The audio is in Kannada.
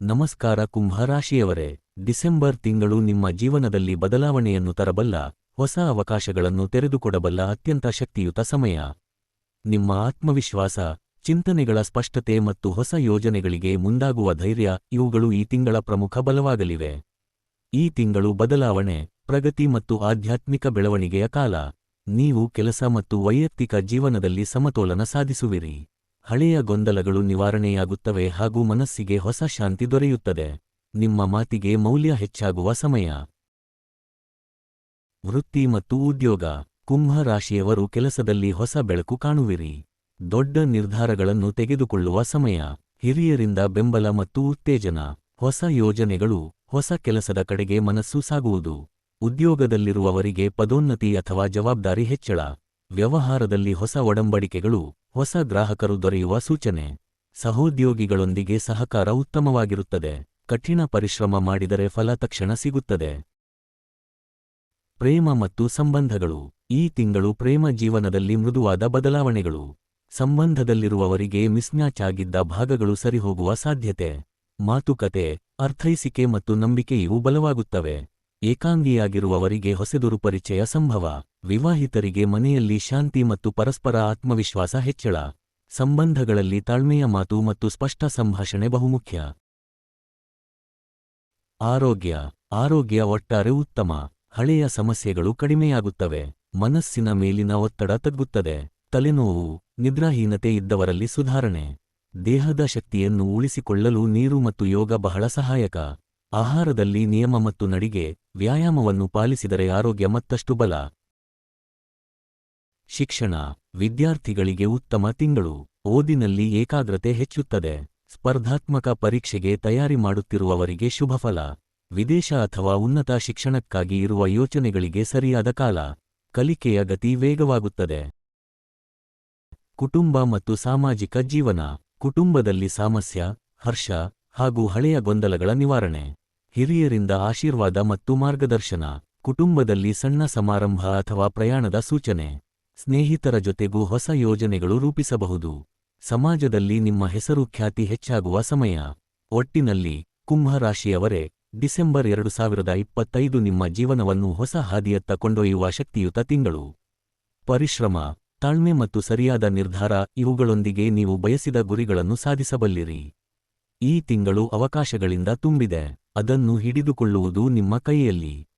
ನಮಸ್ಕಾರ ಕುಂಭರಾಶಿಯವರೇ, ಡಿಸೆಂಬರ್ ತಿಂಗಳು ನಿಮ್ಮ ಜೀವನದಲ್ಲಿ ಬದಲಾವಣೆಯನ್ನು ತರಬಲ್ಲ, ಹೊಸ ಅವಕಾಶಗಳನ್ನು ತೆರೆದುಕೊಡಬಲ್ಲ ಅತ್ಯಂತ ಶಕ್ತಿಯುತ ಸಮಯ. ನಿಮ್ಮ ಆತ್ಮವಿಶ್ವಾಸ, ಚಿಂತನೆಗಳ ಸ್ಪಷ್ಟತೆ ಮತ್ತು ಹೊಸ ಯೋಜನೆಗಳಿಗೆ ಮುಂದಾಗುವ ಧೈರ್ಯ ಇವುಗಳು ಈ ತಿಂಗಳ ಪ್ರಮುಖ ಬಲವಾಗಲಿವೆ. ಈ ತಿಂಗಳು ಬದಲಾವಣೆ, ಪ್ರಗತಿ ಮತ್ತು ಆಧ್ಯಾತ್ಮಿಕ ಬೆಳವಣಿಗೆಯ ಕಾಲ. ನೀವು ಕೆಲಸ ಮತ್ತು ವೈಯಕ್ತಿಕ ಜೀವನದಲ್ಲಿ ಸಮತೋಲನ ಸಾಧಿಸುವಿರಿ. ಹಳೆಯ ಗೊಂದಲಗಳು ನಿವಾರಣೆಯಾಗುತ್ತವೆ ಹಾಗೂ ಮನಸ್ಸಿಗೆ ಹೊಸ ಶಾಂತಿ ದೊರೆಯುತ್ತದೆ. ನಿಮ್ಮ ಮಾತಿಗೆ ಮೌಲ್ಯ ಹೆಚ್ಚಾಗುವ ಸಮಯ. ವೃತ್ತಿ ಮತ್ತು ಉದ್ಯೋಗ. ಕುಂಭ ರಾಶಿಯವರು ಕೆಲಸದಲ್ಲಿ ಹೊಸ ಬೆಳಕು ಕಾಣುವಿರಿ. ದೊಡ್ಡ ನಿರ್ಧಾರಗಳನ್ನು ತೆಗೆದುಕೊಳ್ಳುವ ಸಮಯ. ಹಿರಿಯರಿಂದ ಬೆಂಬಲ ಮತ್ತು ಉತ್ತೇಜನ. ಹೊಸ ಯೋಜನೆಗಳು. ಹೊಸ ಕೆಲಸದ ಕಡೆಗೆ ಮನಸ್ಸು ಸಾಗುವುದು. ಉದ್ಯೋಗದಲ್ಲಿರುವವರಿಗೆ ಪದೋನ್ನತಿ ಅಥವಾ ಜವಾಬ್ದಾರಿ ಹೆಚ್ಚಳ. ವ್ಯವಹಾರದಲ್ಲಿ ಹೊಸ ಒಡಂಬಡಿಕೆಗಳು, ಹೊಸ ಗ್ರಾಹಕರು ದೊರೆಯುವ ಸೂಚನೆ. ಸಹೋದ್ಯೋಗಿಗಳೊಂದಿಗೆ ಸಹಕಾರ ಉತ್ತಮವಾಗಿರುತ್ತದೆ. ಕಠಿಣ ಪರಿಶ್ರಮ ಮಾಡಿದರೆ ಫಲ ತಕ್ಷಣ ಸಿಗುತ್ತದೆ. ಪ್ರೇಮ ಮತ್ತು ಸಂಬಂಧಗಳು. ಈ ತಿಂಗಳು ಪ್ರೇಮ ಜೀವನದಲ್ಲಿ ಮೃದುವಾದ ಬದಲಾವಣೆಗಳು. ಸಂಬಂಧದಲ್ಲಿರುವವರಿಗೆ ಮಿಸ್ಮ್ಯಾಚ್ ಆಗಿದ್ದ ಭಾಗಗಳು ಸರಿಹೋಗುವ ಸಾಧ್ಯತೆ. ಮಾತುಕತೆ, ಅರ್ಥೈಸಿಕೆ ಮತ್ತು ನಂಬಿಕೆ ಇವು ಬಲವಾಗುತ್ತವೆ. ಏಕಾಂಗಿಯಾಗಿರುವವರಿಗೆ ಹೊಸದುರು ಪರಿಚಯ ಸಂಭವ. ವಿವಾಹಿತರಿಗೆ ಮನೆಯಲ್ಲಿ ಶಾಂತಿ ಮತ್ತು ಪರಸ್ಪರ ಆತ್ಮವಿಶ್ವಾಸ ಹೆಚ್ಚಳ. ಸಂಬಂಧಗಳಲ್ಲಿ ತಾಳ್ಮೆಯ ಮಾತು ಮತ್ತು ಸ್ಪಷ್ಟ ಸಂಭಾಷಣೆ ಬಹುಮುಖ್ಯ. ಆರೋಗ್ಯ. ಆರೋಗ್ಯ ಒಟ್ಟಾರೆ ಉತ್ತಮ. ಹಳೆಯ ಸಮಸ್ಯೆಗಳು ಕಡಿಮೆಯಾಗುತ್ತವೆ. ಮನಸ್ಸಿನ ಮೇಲಿನ ಒತ್ತಡ ತಗ್ಗುತ್ತದೆ. ತಲೆನೋವು, ನಿದ್ರಾಹೀನತೆ ಇದ್ದವರಲ್ಲಿ ಸುಧಾರಣೆ. ದೇಹದ ಶಕ್ತಿಯನ್ನು ಉಳಿಸಿಕೊಳ್ಳಲು ನೀರು ಮತ್ತು ಯೋಗ ಬಹಳ ಸಹಾಯಕ. ಆಹಾರದಲ್ಲಿ ನಿಯಮ ಮತ್ತು ನಡಿಗೆ, ವ್ಯಾಯಾಮವನ್ನು ಪಾಲಿಸಿದರೆ ಆರೋಗ್ಯ ಮತ್ತಷ್ಟು ಬಲ. ಶಿಕ್ಷಣ, ವಿದ್ಯಾರ್ಥಿಗಳಿಗೆ ಉತ್ತಮ ತಿಂಗಳು. ಓದಿನಲ್ಲಿ ಏಕಾಗ್ರತೆ ಹೆಚ್ಚುತ್ತದೆ. ಸ್ಪರ್ಧಾತ್ಮಕ ಪರೀಕ್ಷೆಗೆ ತಯಾರಿ ಮಾಡುತ್ತಿರುವವರಿಗೆ ಶುಭಫಲ ವಿದೇಶ ಅಥವಾ ಉನ್ನತ ಶಿಕ್ಷಣಕ್ಕಾಗಿ ಇರುವ ಯೋಚನೆಗಳಿಗೆ ಸರಿಯಾದ ಕಾಲ. ಕಲಿಕೆಯ ಗತಿ ವೇಗವಾಗುತ್ತದೆ. ಕುಟುಂಬ ಮತ್ತು ಸಾಮಾಜಿಕ ಜೀವನ. ಕುಟುಂಬದಲ್ಲಿ ಸಾಮಸ್ಯ ಹರ್ಷ ಹಾಗೂ ಹಳೆಯ ಗೊಂದಲಗಳ ನಿವಾರಣೆ. ಹಿರಿಯರಿಂದ ಆಶೀರ್ವಾದ ಮತ್ತು ಮಾರ್ಗದರ್ಶನ, ಕುಟುಂಬದಲ್ಲಿ ಸಣ್ಣ ಸಮಾರಂಭ ಅಥವಾ ಪ್ರಯಾಣದ ಸೂಚನೆ. ಸ್ನೇಹಿತರ ಜೊತೆಗೂ ಹೊಸ ಯೋಜನೆಗಳು ರೂಪಿಸಬಹುದು. ಸಮಾಜದಲ್ಲಿ ನಿಮ್ಮ ಹೆಸರು ಖ್ಯಾತಿ ಹೆಚ್ಚಾಗುವ ಸಮಯ. ಒಟ್ಟಿನಲ್ಲಿ ಕುಂಭರಾಶಿಯವರೇ ಡಿಸೆಂಬರ್ ಎರಡು ಸಾವಿರದ ಇಪ್ಪತ್ತೈದು ನಿಮ್ಮ ಜೀವನವನ್ನು ಹೊಸ ಹಾದಿಯತ್ತ ಕೊಂಡೊಯ್ಯುವ ಶಕ್ತಿಯುತ ತಿಂಗಳು. ಪರಿಶ್ರಮ, ತಾಳ್ಮೆ ಮತ್ತು ಸರಿಯಾದ ನಿರ್ಧಾರ ಇವುಗಳೊಂದಿಗೆ ನೀವು ಬಯಸಿದ ಗುರಿಗಳನ್ನು ಸಾಧಿಸಬಲ್ಲಿರಿ. ಈ ತಿಂಗಳು ಅವಕಾಶಗಳಿಂದ ತುಂಬಿದೆ. ಅದನ್ನು ಹಿಡಿದುಕೊಳ್ಳುವುದು ನಿಮ್ಮ ಕೈಯಲ್ಲಿ.